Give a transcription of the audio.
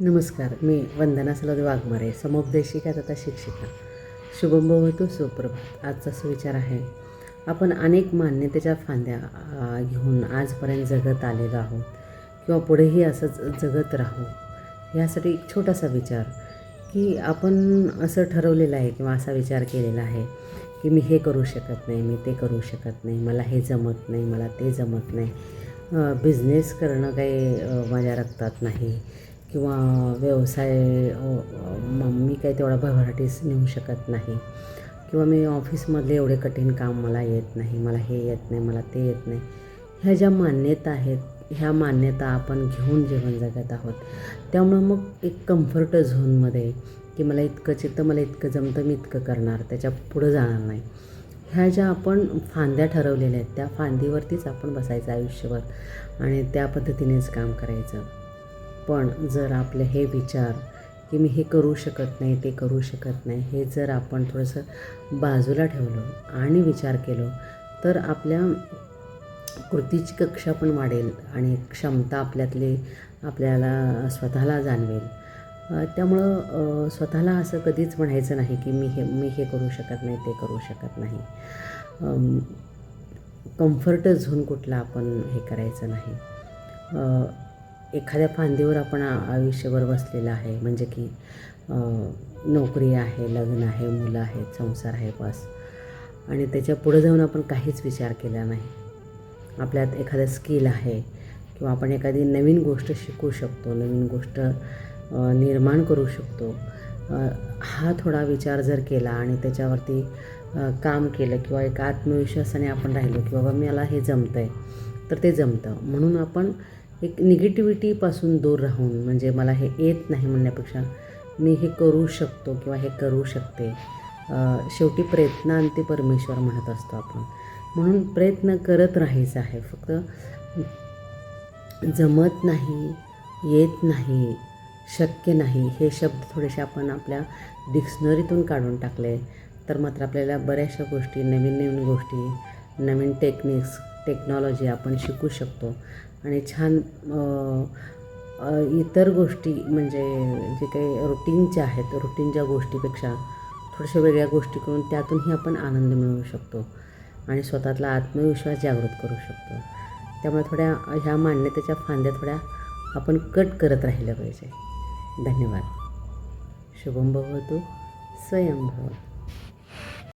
नमस्कार मी वंदना सलद वाघमारे समुपदेशिका तथा शिक्षिका. शुभम भवतु सुप्रभात. आजचा सुविचार आहे आपण अनेक मान्यतेच्या फांद्या घेऊन आजपर्यंत जगत आलेलो आहोत. किंवा पुढेही असंच जगत राहू. यासाठी एक छोटासा विचार की आपण असं ठरवलेलं आहे किंवा असा विचार केलेला आहे की मी हे करू शकत नाही मी ते करू शकत नाही मला हे जमत नाही मला ते जमत नाही. बिझनेस करणं काही माझ्या रक्तात नाही. किंवा व्यवसाय मी काही तेवढा भरभराटीस नेऊ शकत नाही. किंवा मी ऑफिसमधले एवढे कठीण काम मला येत नाही मला हे येत नाही मला ते येत नाही. ह्या ज्या मान्यता आहेत ह्या मान्यता आपण घेऊन जीवन जगत आहोत. त्यामुळं मग एक कम्फर्ट झोनमध्ये की मला इतकंच येतं मला इतकं जमतं मी इतकं करणार त्याच्या पुढं जाणार नाही. ह्या ज्या आपण फांद्या ठरवलेल्या आहेत त्या फांदीवरतीच आपण बसायचं आयुष्यभर आणि त्या पद्धतीनेच काम करायचं. पण जर आपले हे विचार की मी हे करू शकत नाही ते करू शकत नाही हे जर आपण थोडंसं बाजूला ठेवलं आणि विचार केलो तर आपल्या कृतीची कक्षा पण वाढेल आणि क्षमता आपल्यातली आपल्याला स्वतःला जाणवेल. त्यामुळं स्वतःला असं कधीच म्हणायचं नाही की मी हे मी हे करू शकत नाही ते करू शकत नाही. कम्फर्ट झोन कुठला आपण हे करायचं नाही. एखाद्या फांदीवर आपण आयुष्यभर बसलेलं आहे. म्हणजे की नोकरी आहे लग्न आहे मुलं आहेत संसार आहे बस. आणि त्याच्या पुढं जाऊन आपण काहीच विचार केला नाही. आपल्यात एखादं स्किल आहे किंवा आपण एखादी नवीन गोष्ट शिकू शकतो नवीन गोष्ट निर्माण करू शकतो. हा थोडा विचार जर केला आणि त्याच्यावरती काम केलं किंवा एक आत्मविश्वासाने आपण राहिलो की बाबा मला हे जमतं आहे तर ते जमतं. म्हणून आपण एक निगेटिव्हिटीपासून दूर राहून म्हणजे मला हे येत नाही म्हणण्यापेक्षा मी हे करू शकतो किंवा हे करू शकते. शेवटी प्रयत्नांती परमेश्वर म्हणत असतो आपण. म्हणून प्रयत्न करत राहायचं आहे. फक्त जमत नाही येत नाही शक्य नाही हे शब्द थोडेसे आपण आपल्या डिक्शनरीतून काढून टाकले तर मात्र आपल्याला बऱ्याचशा गोष्टी नवीन नवीन गोष्टी नवीन टेक्निक्स टेक्नॉलॉजी आपण शिकू शकतो. आणि छान इतर गोष्टी म्हणजे जे काही रुटीनच्या आहेत रुटीनच्या गोष्टीपेक्षा थोड्याशा वेगळ्या गोष्टी करून त्यातूनही आपण आनंद मिळवू शकतो. आणि स्वतःतला आत्मविश्वास जागृत करू शकतो. त्यामुळे थोड्या ह्या मान्यतेच्या फांद्या थोड्या आपण कट करत राहिलं पाहिजे. धन्यवाद. शुभम भवतु. स्वयं भव